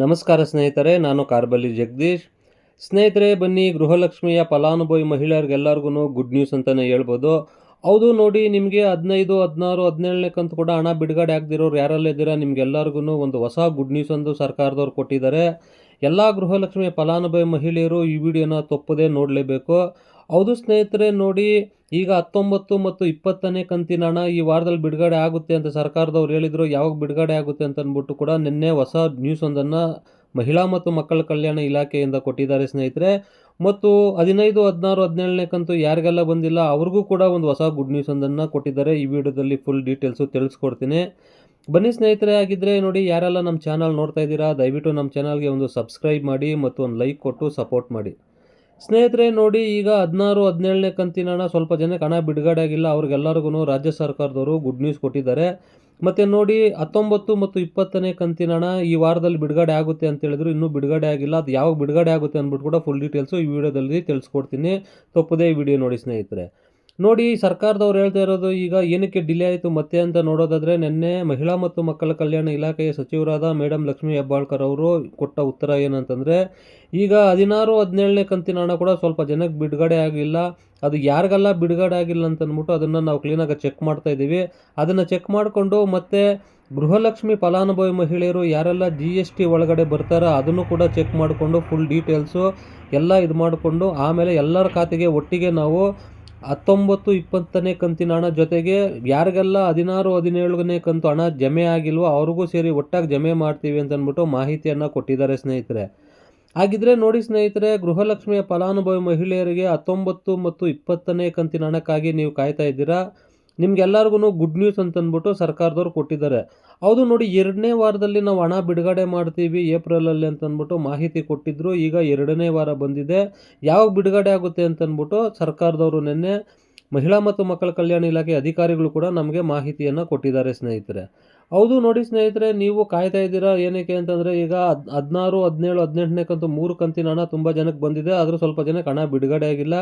ನಮಸ್ಕಾರ ಸ್ನೇಹಿತರೆ, ನಾನು ಕಾರ್ಬಲ್ಲಿ ಜಗದೀಶ್. ಸ್ನೇಹಿತರೆ, ಬನ್ನಿ ಗೃಹಲಕ್ಷ್ಮಿಯ ಫಲಾನುಭವಿ ಮಹಿಳೆಯರಿಗೆಲ್ಲರಿಗೂ ಗುಡ್ ನ್ಯೂಸ್ ಅಂತಲೇ ಹೇಳ್ಬೋದು. ಹೌದು, ನೋಡಿ, ನಿಮಗೆ ಹದಿನೈದು, ಹದಿನಾರು, ಹದಿನೇಳನೇ ಕಂತು ಕೂಡ ಹಣ ಬಿಡುಗಡೆ ಆಗದಿರೋರು ಯಾರಲ್ಲೇ ಇದ್ದೀರಾ? ನಿಮಗೆಲ್ಲರಿಗೂ ಒಂದು ಹೊಸ ಗುಡ್ ನ್ಯೂಸ್ ಅಂದು ಸರ್ಕಾರದವ್ರು ಕೊಟ್ಟಿದ್ದಾರೆ. ಎಲ್ಲ ಗೃಹಲಕ್ಷ್ಮಿಯ ಫಲಾನುಭವಿ ಮಹಿಳೆಯರು ಈ ವಿಡಿಯೋನ ತಪ್ಪದೇ ನೋಡಲೇಬೇಕು. ಹೌದು ಸ್ನೇಹಿತರೆ, ನೋಡಿ ಈಗ ಹತ್ತೊಂಬತ್ತು ಮತ್ತು ಇಪ್ಪತ್ತನೇ ಕಂತಿನ ಹಣ ಈ ವಾರದಲ್ಲಿ ಬಿಡುಗಡೆ ಆಗುತ್ತೆ ಅಂತ ಸರ್ಕಾರದವ್ರು ಹೇಳಿದರು, ಯಾವಾಗ ಬಿಡುಗಡೆ ಆಗುತ್ತೆ ಅಂತ ಅಂದ್ಬಿಟ್ಟು ಕೂಡ ನಿನ್ನೆ ಹೊಸ ನ್ಯೂಸ್ ಒಂದನ್ನು ಮಹಿಳಾ ಮತ್ತು ಮಕ್ಕಳ ಕಲ್ಯಾಣ ಇಲಾಖೆಯಿಂದ ಕೊಟ್ಟಿದ್ದಾರೆ ಸ್ನೇಹಿತರೆ. ಮತ್ತು ಹದಿನೈದು, ಹದಿನಾರು, ಹದಿನೇಳನೇ ಕಂತು ಯಾರಿಗೆಲ್ಲ ಬಂದಿಲ್ಲ, ಅವ್ರಿಗೂ ಕೂಡ ಒಂದು ಹೊಸ ಗುಡ್ ನ್ಯೂಸ್ ಒಂದನ್ನು ಕೊಟ್ಟಿದ್ದಾರೆ. ಈ ವಿಡಿಯೋದಲ್ಲಿ ಫುಲ್ ಡೀಟೇಲ್ಸು ತಿಳಿಸ್ಕೊಡ್ತೀನಿ. ಬನ್ನಿ ಸ್ನೇಹಿತರೆ ಆಗಿದ್ದರೆ ನೋಡಿ ಯಾರೆಲ್ಲ ನಮ್ಮ ಚಾನಲ್ ನೋಡ್ತಾ ಇದ್ದೀರಾ, ದಯವಿಟ್ಟು ನಮ್ಮ ಚಾನಲ್ಗೆ ಒಂದು ಸಬ್ಸ್ಕ್ರೈಬ್ ಮಾಡಿ ಮತ್ತು ಒಂದು ಲೈಕ್ ಕೊಟ್ಟು ಸಪೋರ್ಟ್ ಮಾಡಿ. ಸ್ನೇಹಿತರೆ, ನೋಡಿ, ಈಗ ಹದಿನಾರು, ಹದಿನೇಳನೇ ಕಂತಿನ ಹಣ ಸ್ವಲ್ಪ ಜನಕ್ಕೆ ಹಣ ಬಿಡುಗಡೆ ಆಗಿಲ್ಲ ಅವ್ರಿಗೆಲ್ಲರಿಗೂ ರಾಜ್ಯ ಸರ್ಕಾರದವರು ಗುಡ್ ನ್ಯೂಸ್ ಕೊಟ್ಟಿದ್ದಾರೆ. ಮತ್ತು ನೋಡಿ, ಹತ್ತೊಂಬತ್ತು ಮತ್ತು ಇಪ್ಪತ್ತನೇ ಕಂತಿನ ಹಣ ಈ ವಾರದಲ್ಲಿ ಬಿಡುಗಡೆ ಆಗುತ್ತೆ ಅಂತ ಹೇಳಿದ್ರು. ಇನ್ನೂ ಬಿಡುಗಡೆ ಆಗಿಲ್ಲ. ಅದು ಯಾವಾಗ ಬಿಡುಗಡೆ ಆಗುತ್ತೆ ಅಂದ್ಬಿಟ್ಟು ಕೂಡ ಫುಲ್ ಡೀಟೇಲ್ಸು ಈ ವಿಡಿಯೋದಲ್ಲಿ ತಿಳಿಸ್ಕೊಡ್ತೀನಿ. ತಪ್ಪದೇ ಈ ವಿಡಿಯೋ ನೋಡಿ ಸ್ನೇಹಿತರೆ. ನೋಡಿ, ಸರ್ಕಾರದವ್ರು ಹೇಳ್ತಾ ಇರೋದು, ಈಗ ಏನಕ್ಕೆ ಡಿಲೇ ಆಯಿತು ಮತ್ತೆ ಅಂತ ನೋಡೋದಾದರೆ, ನಿನ್ನೆ ಮಹಿಳಾ ಮತ್ತು ಮಕ್ಕಳ ಕಲ್ಯಾಣ ಇಲಾಖೆಯ ಸಚಿವರಾದ ಮೇಡಮ್ ಲಕ್ಷ್ಮೀ ಹೆಬ್ಬಾಳ್ಕರ್ ಅವರು ಕೊಟ್ಟ ಉತ್ತರ ಏನಂತಂದರೆ, ಈಗ ಹದಿನಾರು, ಹದಿನೇಳನೇ ಕಂತಿನ ಹಣ ಕೂಡ ಸ್ವಲ್ಪ ಜನಕ್ಕೆ ಬಿಡುಗಡೆ ಆಗಿಲ್ಲ. ಅದು ಯಾರಿಗೆಲ್ಲ ಬಿಡುಗಡೆ ಆಗಿಲ್ಲ ಅಂತ ಅಂದ್ಬಿಟ್ಟು ಅದನ್ನು ನಾವು ಕ್ಲೀನಾಗಿ ಚೆಕ್ ಮಾಡ್ತಾ ಇದ್ದೀವಿ. ಅದನ್ನು ಚೆಕ್ ಮಾಡಿಕೊಂಡು ಮತ್ತೆ ಗೃಹಲಕ್ಷ್ಮಿ ಫಲಾನುಭವಿ ಮಹಿಳೆಯರು ಯಾರೆಲ್ಲ ಜಿ ಎಸ್ ಟಿ ಒಳಗಡೆ ಬರ್ತಾರೋ ಅದನ್ನು ಕೂಡ ಚೆಕ್ ಮಾಡಿಕೊಂಡು ಫುಲ್ ಡೀಟೇಲ್ಸು ಎಲ್ಲ ಇದು ಮಾಡಿಕೊಂಡು ಆಮೇಲೆ ಎಲ್ಲರ ಖಾತೆಗೆ ಒಟ್ಟಿಗೆ ನಾವು ಹತ್ತೊಂಬತ್ತು, ಇಪ್ಪತ್ತನೇ ಕಂತಿನ ಹಣ ಜೊತೆಗೆ ಯಾರಿಗೆಲ್ಲ ಹದಿನಾರು, ಹದಿನೇಳನೇ ಕಂತು ಹಣ ಜಮೆ ಆಗಿಲ್ವೋ ಅವ್ರಿಗೂ ಸೇರಿ ಒಟ್ಟಾಗಿ ಜಮೆ ಮಾಡ್ತೀವಿ ಅಂತಂದ್ಬಿಟ್ಟು ಮಾಹಿತಿಯನ್ನು ಕೊಟ್ಟಿದ್ದಾರೆ ಸ್ನೇಹಿತರೆ. ಹಾಗಿದ್ರೆ ನೋಡಿ ಸ್ನೇಹಿತರೆ, ಗೃಹಲಕ್ಷ್ಮಿಯ ಫಲಾನುಭವಿ ಮಹಿಳೆಯರಿಗೆ ಹತ್ತೊಂಬತ್ತು ಮತ್ತು ಇಪ್ಪತ್ತನೇ ಕಂತಿನ ಹಣಕ್ಕಾಗಿ ನೀವು ಕಾಯ್ತಾ ಇದ್ದೀರಾ? ನಿಮ್ಗೆಲ್ಲರಿಗೂ ಗುಡ್ ನ್ಯೂಸ್ ಅಂತ ಅಂದ್ಬಿಟ್ಟು ಸರ್ಕಾರದವ್ರು ಕೊಟ್ಟಿದ್ದಾರೆ. ಹೌದು ನೋಡಿ ಎರಡನೇ ವಾರದಲ್ಲಿ ನಾವು ಹಣ ಬಿಡುಗಡೆ ಮಾಡ್ತೀವಿ ಏಪ್ರಿಲಲ್ಲಿ ಅಂತ ಅಂದ್ಬಿಟ್ಟು ಮಾಹಿತಿ ಕೊಟ್ಟಿದ್ರು. ಈಗ ಎರಡನೇ ವಾರ ಬಂದಿದೆ. ಯಾವಾಗ ಬಿಡುಗಡೆ ಆಗುತ್ತೆ ಅಂತಂದ್ಬಿಟ್ಟು ಸರ್ಕಾರದವರು ನಿನ್ನೆ ಮಹಿಳಾ ಮತ್ತು ಮಕ್ಕಳ ಕಲ್ಯಾಣ ಇಲಾಖೆ ಅಧಿಕಾರಿಗಳು ಕೂಡ ನಮಗೆ ಮಾಹಿತಿಯನ್ನು ಕೊಟ್ಟಿದ್ದಾರೆ ಸ್ನೇಹಿತರೆ. ಹೌದು ನೋಡಿ ಸ್ನೇಹಿತರೆ, ನೀವು ಕಾಯ್ತಾ ಇದ್ದೀರಾ? ಏನಕ್ಕೆ ಅಂತಂದರೆ ಈಗ ಹದ್, ಹದಿನಾರು, ಹದಿನೇಳು ಹದಿನೆಂಟನೇ ಕಂತು ಮೂರು ಕಂತಿನ ಹಣ ತುಂಬ ಜನಕ್ಕೆ ಬಂದಿದೆ. ಆದರೂ ಸ್ವಲ್ಪ ಜನಕ್ಕೆ ಹಣ ಬಿಡುಗಡೆ ಆಗಿಲ್ಲ.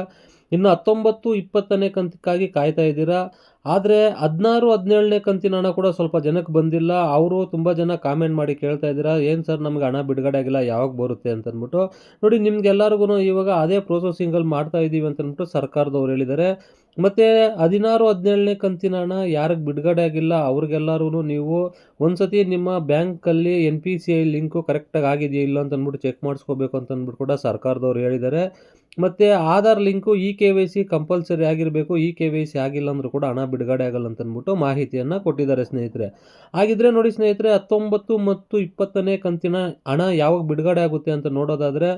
ಇನ್ನು ಹತ್ತೊಂಬತ್ತು, ಇಪ್ಪತ್ತನೇ ಕಂತಕ್ಕಾಗಿ ಕಾಯ್ತಾ ಇದ್ದೀರಾ? ಆದರೆ ಹದಿನಾರು, ಹದಿನೇಳನೇ ಕಂತಿನ ಹಣ ಕೂಡ ಸ್ವಲ್ಪ ಜನಕ್ಕೆ ಬಂದಿಲ್ಲ. ಅವರು ತುಂಬ ಜನ ಕಾಮೆಂಟ್ ಮಾಡಿ ಕೇಳ್ತಾ ಇದ್ದೀರಾ, ಏನು ಸರ್, ನಮ್ಗೆ ಹಣ ಬಿಡುಗಡೆ ಆಗಿಲ್ಲ, ಯಾವಾಗ ಬರುತ್ತೆ? ಅಂತ ಅಂದ್ಬಿಟ್ಟು ನೋಡಿ ನಿಮ್ಗೆಲ್ಲರಿಗೂ ಇವಾಗ ಅದೇ ಪ್ರೊಸೆಸಿಂಗಲ್ಲಿ ಮಾಡ್ತಾ ಇದ್ದೀವಿ ಅಂತ ಅಂದ್ಬಿಟ್ಟು ಸರ್ಕಾರದವ್ರು ಹೇಳಿದ್ದಾರೆ. ಮತ್ತು ಹದಿನಾರು, ಹದಿನೇಳನೇ ಕಂತಿನ ಹಣ ಯಾರಿಗೆ ಬಿಡುಗಡೆ ಆಗಿಲ್ಲ ಅವ್ರಿಗೆಲ್ಲರೂ ನೀವು ಒಂದು ಸತಿ ನಿಮ್ಮ ಬ್ಯಾಂಕಲ್ಲಿ N P C I link ಕರೆಕ್ಟಾಗಿ ಆಗಿದೆಯಾ ಇಲ್ಲ ಅಂತ ಅಂದ್ಬಿಟ್ಟು ಚೆಕ್ ಮಾಡಿಸ್ಕೋಬೇಕು ಅಂತ ಅಂದ್ಬಿಟ್ಟು ಕೂಡ ಸರ್ಕಾರದವ್ರು ಹೇಳಿದ್ದಾರೆ. ಮತ್ತು Aadhaar link E K Y C compulsory ಆಗಿರಬೇಕು ಇ ಕೆ ವೈ ಸಿ ಆಗಿಲ್ಲ ಅಂದರೂ ಕೂಡ ಹಣ ಬಿಡುಗಡೆ ಆಗಲ್ಲ ಅಂತ ಅಂದ್ಬಿಟ್ಟು ಮಾಹಿತಿಯನ್ನು ಕೊಟ್ಟಿದ್ದಾರೆ ಸ್ನೇಹಿತರೆ. ಹಾಗಿದ್ರೆ ನೋಡಿ ಸ್ನೇಹಿತರೆ, ಹತ್ತೊಂಬತ್ತು ಮತ್ತು ಇಪ್ಪತ್ತನೇ ಕಂತಿನ ಹಣ ಯಾವಾಗ ಬಿಡುಗಡೆ ಆಗುತ್ತೆ ಅಂತ ನೋಡೋದಾದರೆ,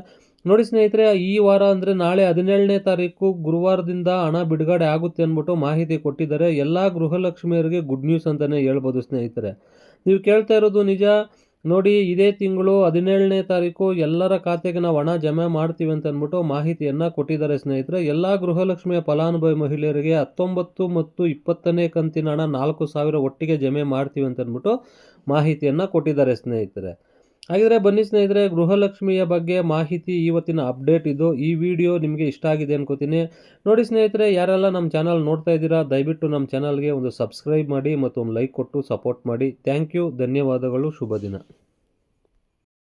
ನೋಡಿ ಸ್ನೇಹಿತರೆ, ಈ ವಾರ ಅಂದರೆ ನಾಳೆ ಹದಿನೇಳನೇ ತಾರೀಕು ಗುರುವಾರದಿಂದ ಹಣ ಬಿಡುಗಡೆ ಆಗುತ್ತೆ ಅಂದ್ಬಿಟ್ಟು ಮಾಹಿತಿ ಕೊಟ್ಟಿದ್ದಾರೆ. ಎಲ್ಲ ಗೃಹಲಕ್ಷ್ಮಿಯರಿಗೆ ಗುಡ್ ನ್ಯೂಸ್ ಅಂತಲೇ ಹೇಳ್ಬೋದು ಸ್ನೇಹಿತರೆ. ನೀವು ಕೇಳ್ತಾ ಇರೋದು ನಿಜ ನೋಡಿ, ಇದೇ ತಿಂಗಳು ಹದಿನೇಳನೇ ತಾರೀಕು ಎಲ್ಲರ ಖಾತೆಗೆ ನಾವು ಹಣ ಜಮೆ ಮಾಡ್ತೀವಿ ಅಂತ ಅಂದ್ಬಿಟ್ಟು ಮಾಹಿತಿಯನ್ನು ಕೊಟ್ಟಿದ್ದಾರೆ ಸ್ನೇಹಿತರೆ. ಎಲ್ಲ ಗೃಹಲಕ್ಷ್ಮಿಯ ಫಲಾನುಭವಿ ಮಹಿಳೆಯರಿಗೆ ಹತ್ತೊಂಬತ್ತು ಮತ್ತು ಇಪ್ಪತ್ತನೇ ಕಂತಿನ ಹಣ ನಾಲ್ಕು ಸಾವಿರ ಒಟ್ಟಿಗೆ ಜಮೆ ಮಾಡ್ತೀವಿ ಅಂತ ಅಂದ್ಬಿಟ್ಟು ಮಾಹಿತಿಯನ್ನು ಕೊಟ್ಟಿದ್ದಾರೆ ಸ್ನೇಹಿತರೆ. ಹಾಗಿದ್ರೆ ಬನ್ನಿ ಸ್ನೇಹಿತರೆ, ಗೃಹಲಕ್ಷ್ಮಿಯ ಬಗ್ಗೆ ಮಾಹಿತಿ ಇವತ್ತಿನ ಅಪ್ಡೇಟ್ ಇದು. ಈ ವಿಡಿಯೋ ನಿಮಗೆ ಇಷ್ಟ ಆಗಿದೆ ಅನ್ಕೋತೀನಿ. ನೋಡಿ ಸ್ನೇಹಿತರೆ, ಯಾರೆಲ್ಲ ನಮ್ಮ ಚಾನಲ್ ನೋಡ್ತಾ ಇದ್ದೀರಾ, ದಯವಿಟ್ಟು ನಮ್ಮ ಚಾನಲ್ಗೆ ಒಂದು ಸಬ್ಸ್ಕ್ರೈಬ್ ಮಾಡಿ ಮತ್ತು ಒಂದು ಲೈಕ್ ಕೊಟ್ಟು ಸಪೋರ್ಟ್ ಮಾಡಿ. ಥ್ಯಾಂಕ್ ಯು, ಧನ್ಯವಾದಗಳು, ಶುಭ ದಿನ.